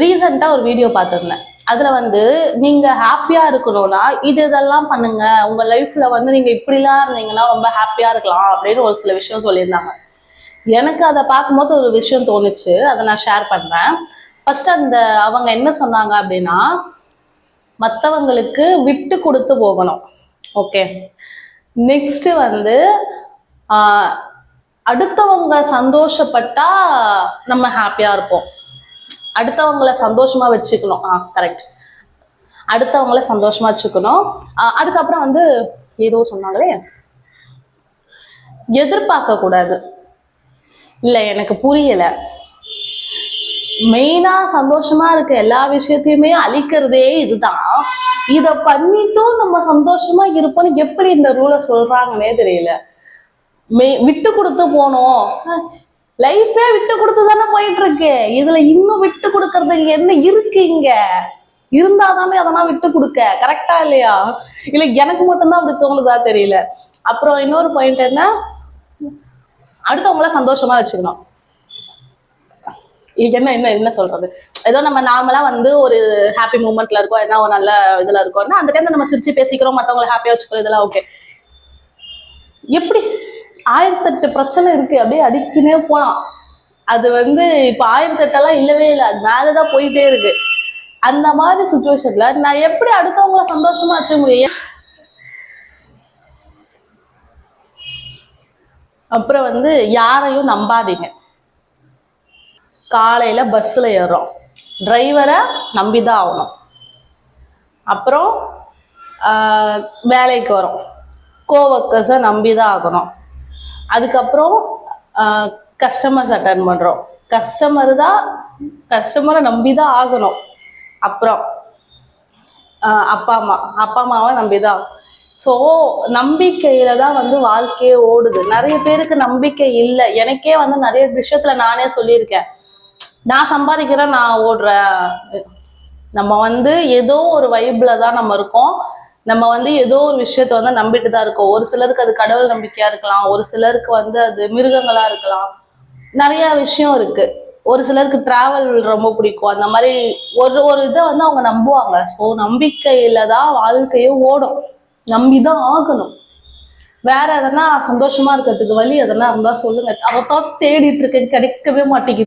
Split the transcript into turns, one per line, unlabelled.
ரீசெண்டாக ஒரு வீடியோ பார்த்துருந்தேன். அதில் வந்து நீங்கள் ஹாப்பியாக இருக்கணும்னா இது இதெல்லாம் பண்ணுங்க. உங்கள் லைஃப்பில் வந்து நீங்கள் இப்படிலாம் இருந்தீங்கன்னா ரொம்ப ஹாப்பியாக இருக்கலாம் அப்படின்னு ஒரு சில விஷயம் சொல்லியிருந்தாங்க. எனக்கு அதை பார்க்கும்போது ஒரு விஷயம் தோணுச்சு. அதை நான் ஷேர் பண்ணுறேன் ஃபஸ்ட்டு அந்த அவங்க என்ன சொன்னாங்க அப்படின்னா மற்றவங்களுக்கு விட்டு கொடுத்து போகணும். ஓகே நெக்ஸ்ட்டு வந்து அடுத்தவங்க சந்தோஷப்பட்டா நம்ம ஹாப்பியாக இருப்போம். அடுத்தவங்கள சந்தோஷமா வச்சுக்கணும். ஆ கரெக்ட் அடுத்தவங்களை சந்தோஷமா வச்சுக்கணும். அதுக்கப்புறம் வந்து ஏதோ சொன்னாங்களே? எதிர்பார்க்க கூடாது இல்ல எனக்கு புரியல. மெயினா சந்தோஷமா இருக்க எல்லா விஷயத்தையுமே அழிக்கிறதே இதுதான். இத பண்ணிட்டும் நம்ம சந்தோஷமா இருப்போம்னு எப்படி இந்த ரூலை சொல்றாங்கன்னே தெரியல. மெய் விட்டு கொடுத்து போனோம். லைஃபே விட்டு கொடுத்து தானே போயிட்டு இருக்கு இதுல இன்னும் விட்டு கொடுக்கறதுக்கு என்ன இருக்கு இங்க? இருந்தா தானே அதெல்லாம் விட்டு கொடுக்க. கரெக்டா இல்லையா? இல்ல எனக்கு மட்டும்தான் அப்படி தோணுதா தெரியல. அப்புறம் இன்னொரு பாயிண்ட் என்ன? அடுத்தவங்கள சந்தோஷமா வச்சுக்கணும். இது என்ன என்ன என்ன சொல்றது? ஏதோ நம்ம நார்மலா வந்து ஒரு ஹாப்பி மூமெண்ட்ல இருக்கோம் என்ன ஒரு நல்ல இதுல இருக்கோம்னா அந்த டைம்ல நம்ம சிரிச்சு பேசிக்கிறோம் மத்தவங்களை ஹாப்பியா வச்சுக்கிறோம் இதெல்லாம் ஓகே எப்படி? ஆயிரத்தெட்டு பிரச்சனை இருக்கு. அப்படியே அடிக்கினே போலாம். அது வந்து இப்ப ஆயிரத்தெட்டெல்லாம் இல்லவே இல்லை. அது மேலதான் போயிட்டே இருக்கு. அந்த மாதிரி சுச்சுவேஷன்ல நான் எப்படி அடுத்தவங்கள சந்தோஷமா வச்சுக்க முடியும்? அப்புறம் வந்து யாரையும் நம்பாதீங்க. காலையில பஸ்ஸில் ஏறுறோம். டிரைவரை நம்பி தான் ஆகணும். அப்புறம் வேலைக்கு வரோம். கோவர்க்கர்ஸை நம்பி தான் ஆகணும். அதுக்கப்புறம் கஸ்டமர்ஸ் அட்டன் பண்ணுறோம் கஸ்டமர் தான் கஸ்டமரை நம்பி தான் ஆகணும். அப்புறம் ஆஹ், அப்பா அம்மா. அப்பா அம்மாவை நம்பி தான் ஸோ நம்பிக்கையில தான் வந்து வாழ்க்கையே ஓடுது. நிறைய பேருக்கு நம்பிக்கை இல்லை. எனக்கே வந்து நிறைய விஷயத்துல நானே சொல்லியிருக்கேன். நான் சம்பாதிக்கிறேன் நான் ஓடுறேன். நம்ம வந்து ஏதோ ஒரு வைப்ல தான் நம்ம இருக்கோம். நம்ம வந்து ஏதோ ஒரு விஷயத்த வந்து நம்பிட்டு தான் இருக்கோம். ஒரு சிலருக்கு அது கடவுள் நம்பிக்கையா இருக்கலாம். ஒரு சிலருக்கு வந்து அது மிருகங்களா இருக்கலாம். நிறைய விஷயம் இருக்கு. ஒரு சிலருக்கு டிராவல் ரொம்ப பிடிக்கும். அந்த மாதிரி ஒரு ஒரு இதை வந்து அவங்க நம்புவாங்க. ஸோ நம்பிக்கையில தான் வாழ்க்கையே ஓடும். நம்பி தான் ஆகணும். வேற எதனா சந்தோஷமா இருக்கிறதுக்கு வழி எதனா இருந்தா சொல்லுங்க. அவத்தான் தேடிட்டு இருக்கேன் கிடைக்கவே மாட்டேங்குது.